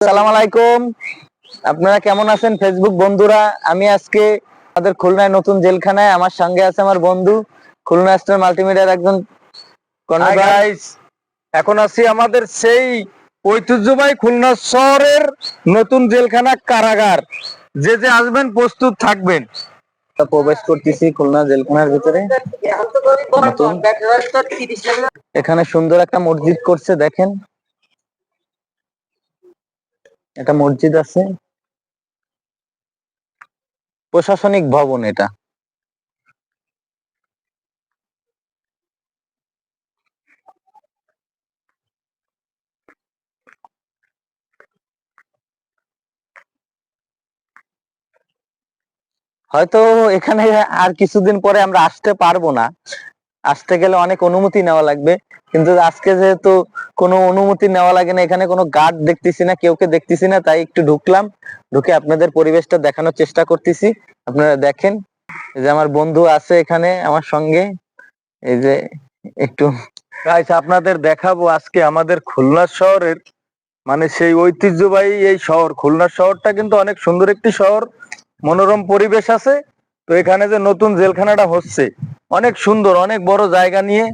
সালাম আলাইকুম। আপনারা কেমন আছেন ফেসবুক বন্ধুরা? আমি আজকে আমাদের খুলনায় নতুন জেলখানায় আমার সঙ্গে আছে আমার বন্ধু খুলনা স্টার মাল্টিমিডিয়ার একজন এখন আছি আমাদের সেই ঐতিহ্যবাহী খুলনা শহরের নতুন জেলখানা কারাগার। যে যে আসবেন প্রস্তুত থাকবেন। প্রবেশ করতেছি খুলনা জেলখানার ভিতরে। এখানে সুন্দর একটা মসজিদ করছে দেখেন। একটা মসজিদ আছে। প্রশাসনিক ভবন এটা। হয়তো এখানে আর কিছুদিন পরে আমরা আসতে পারব না। আসতে গেলে অনেক অনুমতি নেওয়া লাগবে। কিন্তু আজকে যেহেতু কোনো অনুমতি নেওয়া লাগে না, এখানে কোনো গার্ড দেখতেছি না কেউকে দেখতেছি না, তাই একটু ঢুকলাম। ঢুকে আপনাদের পরিবেশটা দেখানোর চেষ্টা করতেছি। আপনারা দেখেন যে আমার বন্ধু আছে এখানে, আমার সঙ্গে। এই যে একটু আপনাদের দেখাবো আজকে আমাদের খুলনা শহরের মানে সেই ঐতিহ্যবাহী এই শহর। খুলনা শহরটা কিন্তু অনেক সুন্দর একটি শহর। মনোরম পরিবেশ আছে। তো এখানে যে নতুন জেলখানাটা হচ্ছে অনেক সুন্দর অনেক বড় জায়গা নিয়ে।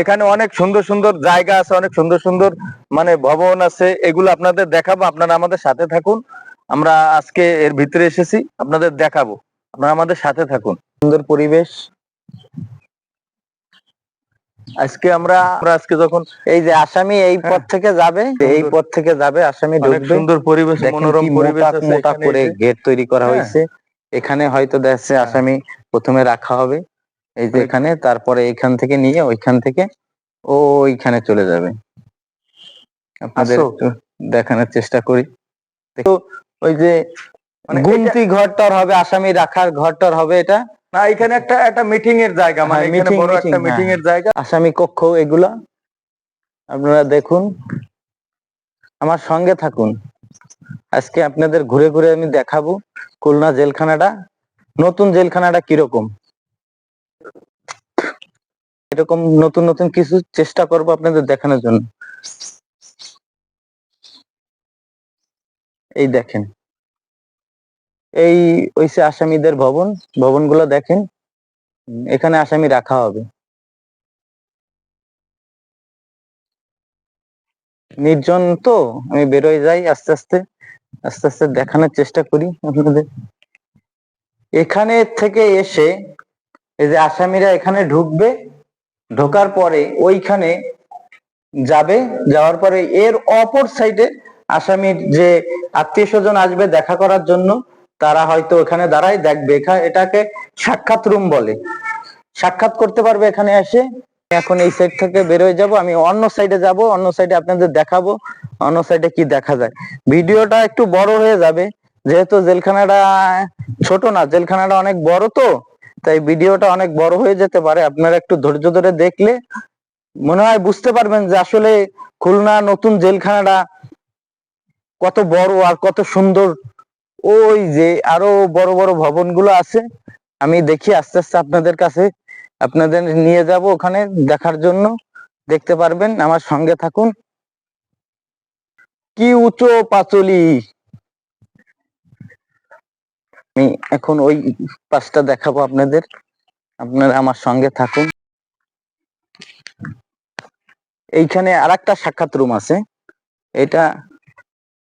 এখানে অনেক সুন্দর সুন্দর জায়গা আছে অনেক সুন্দর সুন্দর মানে ভবন আছে। এগুলো আপনাদের দেখাবো আপনারা আমাদের সাথে থাকুন। আমরা আজকে এর ভিতরে এসেছি আপনাদের দেখাবো। আপনারা আমাদের সাথে থাকুন। সুন্দর পরিবেশ। আজকে আমরা আমরা আজকে যখন এই যে আসামি এই পথ থেকে যাবে এই পথ থেকে যাবে আসামি হ্যাঁ। ঢুকবে। সুন্দর পরিবেশ মনোরম পরিবেশ মোটা করে গেট তৈরি করা হ্যাঁ। হয়েছে। এখানে হয়তো দেখছে আসামি প্রথমে রাখা হবে। এই যে এখানে তারপরে এখান থেকে নিয়ে ওইখান থেকে ও ওইখানে চলে যাবে। আপনাদের দেখানোর চেষ্টা করি। তো ওই যে মানে গুমতি ঘরটার হবে? আসামি রাখার ঘরটার হবে এটা? না এখানে একটা একটা মিটিং এর জায়গা মানে হ্যাঁ, এখানে বড় একটা মিটিং হ্যাঁ। এর জায়গা। আসামি কক্ষ এগুলা। আপনারা দেখুন। আমার সঙ্গে থাকুন। আজকে আপনাদের ঘুরে ঘুরে আমি দেখাবো খুলনা জেলখানাটা। নতুন জেলখানাটা কীরকম? এরকম নতুন নতুন কিছু চেষ্টা করব আপনাদের দেখানোর জন্য। এই দেখেন। এই ওইসে আসামিদের ভবন। ভবনগুলো দেখেন। এখানে আসামি রাখা হবে। নির্জন তো, আমি বেরোয় যাই আস্তে আস্তে। আস্তে আস্তে দেখানোর চেষ্টা করি আপনাদের। এখানে থেকে এসে এই যে আসামিরা এখানে ঢুকবে ঢোকার পরে ওইখানে যাবে, যাওয়ার পরে এর অপর সাইডে আসামির যে আত্মীয় স্বজন আসবে দেখা করার জন্য, তারা হয়তো ওখানে দাঁড়ায় দেখবে। এটাকে সাক্ষাৎ রুম বলে। সাক্ষাৎ করতে পারবে এখানে এসে। এখন এই সাইড থেকে বেরোয় যাব। আমি অন্য সাইডে যাব, অন্য সাইডে আপনাদের দেখাবো, অন্য সাইডে কি দেখা যায়। ভিডিওটা একটু বড় হয়ে যাবে। যেহেতু জেলখানাটা ছোট না, জেলখানাটা অনেক বড় তো। তাই ভিডিওটা অনেক বড় হয়ে যেতে পারে। আপনারা একটু ধৈর্য ধরে দেখলে মনে হয় বুঝতে পারবেন যে আসলে খুলনা নতুন জেলখানাটা কত বড় আর কত সুন্দর। ওই যে আরও বড় বড় ভবনগুলো আছে, আমি দেখি আস্তে আস্তে আপনাদের কাছে। আপনাদের নিয়ে যাব ওখানে দেখার জন্য। দেখতে পারবেন, আমার সঙ্গে থাকুন। কি উঁচু পাঁচলি। আমি এখন ওই পাশটা দেখাবো আপনাদের। আপনারা আমার সঙ্গে থাকুন। এইখানে আরেকটা সাক্ষাৎ রুম আছে। এটা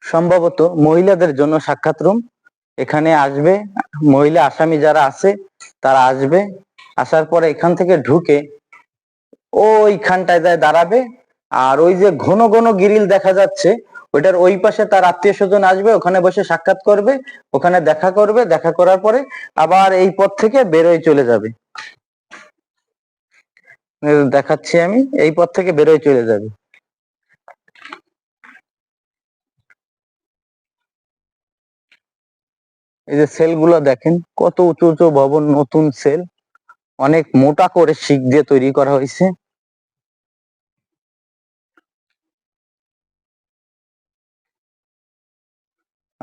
সম্ভবত মহিলাদের জন্য সাক্ষাৎ রুম। এখানে আসবে মহিলা, আসামি যারা আছে, তারা আসবে। আসার পরে এখান থেকে ঢুকে ওইখানটায় দাঁড়াবে। আর ওই যে ঘন ঘন গিরিল দেখা যাচ্ছে ওইটার ওই পাশে তার আত্মীয় স্বজন আসবে, ওখানে বসে সাক্ষাৎ করবে, ওখানে দেখা করবে, দেখা করার পরে আবার এই পথ থেকে বেরোয় চলে যাবে। দেখাচ্ছি আমি, এই পথ থেকে বেরোয় চলে যাবে। এই যে সেলগুলো দেখেন, কত উঁচু উঁচু ভবন, নতুন সেল। অনেক মোটা করে শিক দিয়ে তৈরি করা হয়েছে।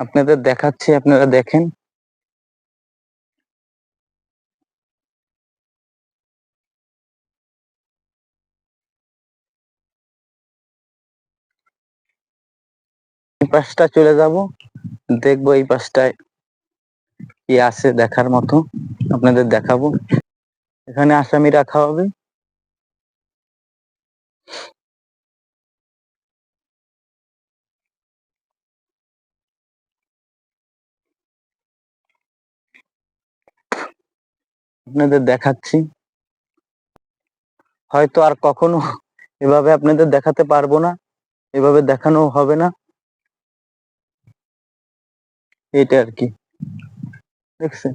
আপনাদের দেখাচ্ছি, আপনারা দেখেন। পাশটা চলে যাব, দেখব এই পাশটায় কি আছে দেখার মতো। আপনাদের দেখাবো। এখানে আসামি রাখা হবে আপনাদের দেখাচ্ছি। হয়তো আর কখনো এভাবে আপনাদের দেখাতে পারব না, এভাবে দেখানো হবে না। এটা আর কি। দেখছেন?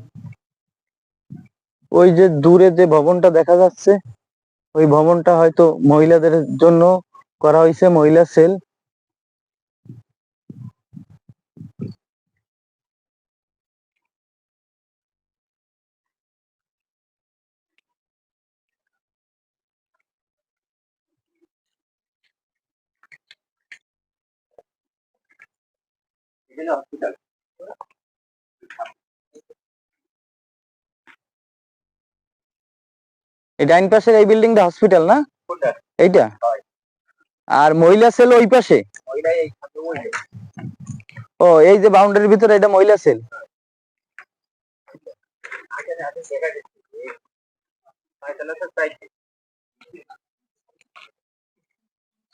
ওই যে দূরে যে ভবনটা দেখা যাচ্ছে, ওই ভবনটা হয়তো মহিলাদের জন্য করা হয়েছে, মহিলা সেল। এই ডাইন পাশের এই বিল্ডিংটা হসপিটাল না? এইটা? আর মহিলা সেল ওই পাশে? ও এই যে বাউন্ডারির ভিতরে এটা মহিলা সেল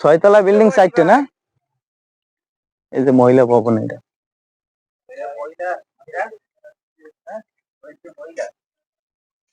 ছয়তলা বিল্ডিং সাইডটা না? এই যে মহিলা ভবন এটা।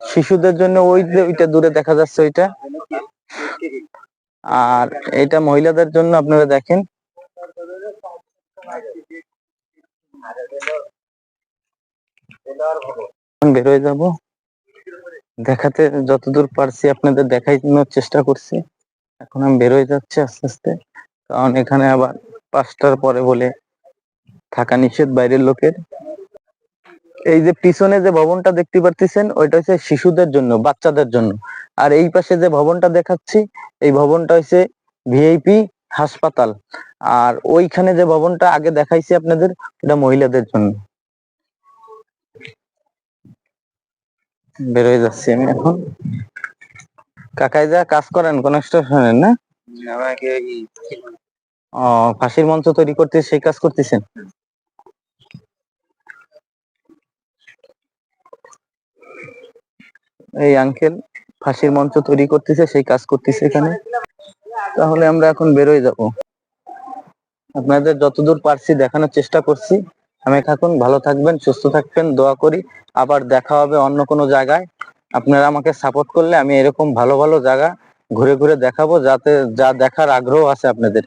শিশুদের জন্য ওই ওইটা দূরে দেখা যাচ্ছে ওইটা। আর এটা মহিলাদের জন্য আপনারা দেখেন। বের হয়ে যাব। দেখাতে যতদূর পারছি আপনাদের দেখানোর চেষ্টা করছি। এখন আমি বের হয়ে যাচ্ছি আস্তে আস্তে। কারণ এখানে আবার পাঁচটার পরে বলে থাকা নিষেধ বাইরের লোকের। এই যে পিছনে যে ভবনটা দেখতে পারতেছেন ওইটা হচ্ছে শিশুদের জন্য বাচ্চাদের জন্য। আর এই পাশে যে ভবনটা দেখাচ্ছি এই ভবনটা হচ্ছে ভিআইপি হাসপাতাল। আর ওইখানে যে ভবনটা আগে দেখাইছি আপনাদের এটা মহিলাদের জন্য। বেরোয় যাচ্ছি আমি এখন। কাকাই যা কাজ করেন কনস্ট্রাকশনের না? ও ফাঁসির মঞ্চ তৈরি করতে সেই কাজ করতেছেন? এই আঙ্কেল ফাঁসির মঞ্চ তৈরি করতেছে, সেই কাজ করতেছে এখানে। তাহলে আমরা এখন বেরোয় যাব। আপনাদের যতদূর পারছি দেখানোর চেষ্টা করছি। আমি থাকুন, ভালো থাকবেন, সুস্থ থাকবেন, দোয়া করি। আবার দেখা হবে অন্য কোনো জায়গায়। আপনারা আমাকে সাপোর্ট করলে আমি এরকম ভালো ভালো জায়গা ঘুরে ঘুরে দেখাবো, যাতে যা দেখার আগ্রহ আছে আপনাদের।